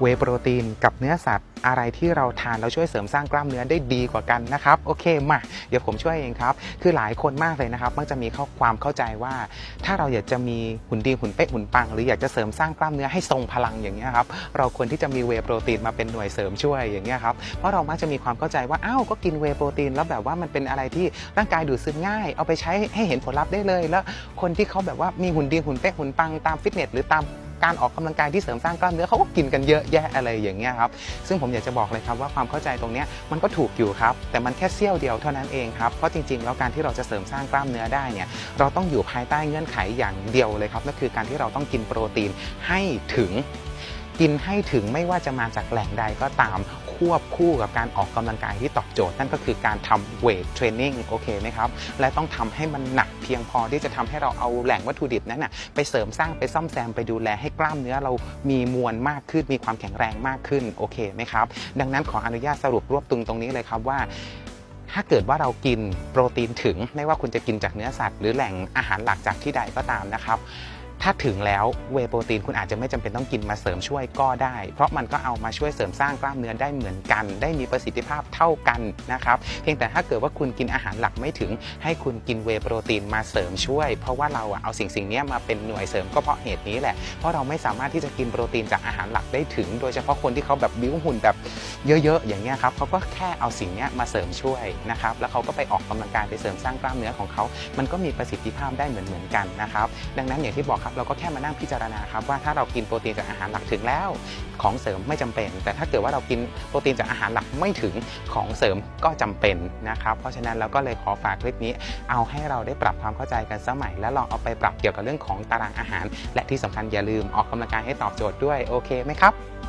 เวโปรตีนกับเนื้อสัตว์ อะไรที่เราทานแล้วช่วยเสริมสร้างกล้ามเนื้อได้ดีกว่ากันนะครับ โอเคมาเดี๋ยวผมช่วยเองครับ คือหลายคนมากเลยนะครับ มักจะมีข้าความเข้าใจว่า ถ้าเราอยากจะมีหุ่นดีหุ่นเป๊ะหุ่นปัง หรืออยากจะเสริมสร้างกล้ามเนื้อให้ทรงพลังอย่างเงี้ยครับเราควรที่จะมีเวโปรตีนมาเป็นหน่วยเสริมช่วยอย่างเงี้ยครับเพราะเรามักจะมีความเข้าใจว่าอ้าวก็กินเวโปรตีนแล้วแบบว่ามันเป็นอะไรที่ร่างกายดูดซึมง่าย เอาไปใช้ให้เห็นผลลัพธ์ได้เลย แล้วคนที่เขาแบบว่ามีหุ่นดีหุ่นเป๊ะหุ่นปังตามฟิตเนสหรือตาม การออกกำลังกายที่เสริมสร้างกล้ามเนื้อเขาก็กินกันเยอะแยะอะไรอย่างเงี้ยครับซึ่งผมอยากจะบอกเลยครับว่าความเข้าใจตรงเนี้ยมันก็ถูกอยู่ครับ แต่มันแค่เสี้ยวเดียวเท่านั้นเองครับเพราะจริงๆแล้วการที่เราจะเสริมสร้างกล้ามเนื้อได้เนี่ยเราต้องอยู่ภายใต้เงื่อนไขอย่างเดียวเลยครับนั่นคือการที่เราต้องกินโปรตีนให้ถึง กินให้ถึงไม่ว่าจะมาจากแหล่งใดก็ตามควบคู่กับการออกกำลังกายที่ตอบโจทย์นั่นก็คือการทำเวทเทรนนิ่งโอเคไหมครับและต้องทำให้มันหนักเพียงพอที่จะทำให้เราเอาแหล่งวัตถุดิบนั้นนะไปเสริมสร้างไปซ่อมแซมไปดูแลให้กล้ามเนื้อเรามีมวลมากขึ้น มีความแข็งแรงมากขึ้นโอเคไหมครับดังนั้นขออนุญาตสรุปรวบตึงตรงนี้เลยครับว่าถ้าเกิดว่าเรากินโปรตีนถึง ไม่ว่าคุณจะกินจากเนื้อสัตว์หรือแหล่งอาหารหลักจากที่ใดก็ตามนะครับ ถ้าถึงแล้วเวโปรตีนคุณอาจจะไม่จำเป็นต้องกินมาเสริมช่วยก็ได้ เพราะมันก็เอามาช่วยเสริมสร้างกล้ามเนื้อได้เหมือนกัน ได้มีประสิทธิภาพเท่ากันนะครับเพียงแต่ถ้าเกิดว่าคุณกินอาหารหลักไม่ถึง ให้คุณกินเวโปรตีนมาเสริมช่วย เพราะว่าเราเอาสิ่งสิ่งนี้มาเป็นหน่วยเสริมก็เพราะเหตุนี้แหละเพราะเราไม่สามารถที่จะกินโปรตีนจากอาหารหลักได้ถึง โดยเฉพาะคนที่เขาแบบบิ้วหุ่นแบบเยอะๆอย่างเงี้ยครับเขาก็แค่เอาสิ่งนี้มาเสริมช่วยนะครับแล้วเขาก็ไปออกกำลังกายไปเสริมสร้างกล้ามเนื้อของเขา มันก็มีประสิทธิภาพได้เหมือนๆกันนะครับดังนั้นอย่างที่บอกครับเราก็แค่มานั่งพิจารณาครับว่าถ้าเรากินโปรตีนจากอาหารหลักถึงแล้ว ของเสริมไม่จำเป็น แต่ถ้าเกิดว่าเรากินโปรตีนจากอาหารหลักไม่ถึงของเสริมก็จำเป็นนะครับเพราะฉะนั้นเราก็เลยขอฝากคลิปนี้ เอาให้เราได้ปรับความเข้าใจกันสมัย และลองเอาไปปรับเกี่ยวกับเรื่องของตารางอาหาร และที่สำคัญอย่าลืมออกกำลังกายให้ตอบโจทย์ด้วยโอเคไหมครับ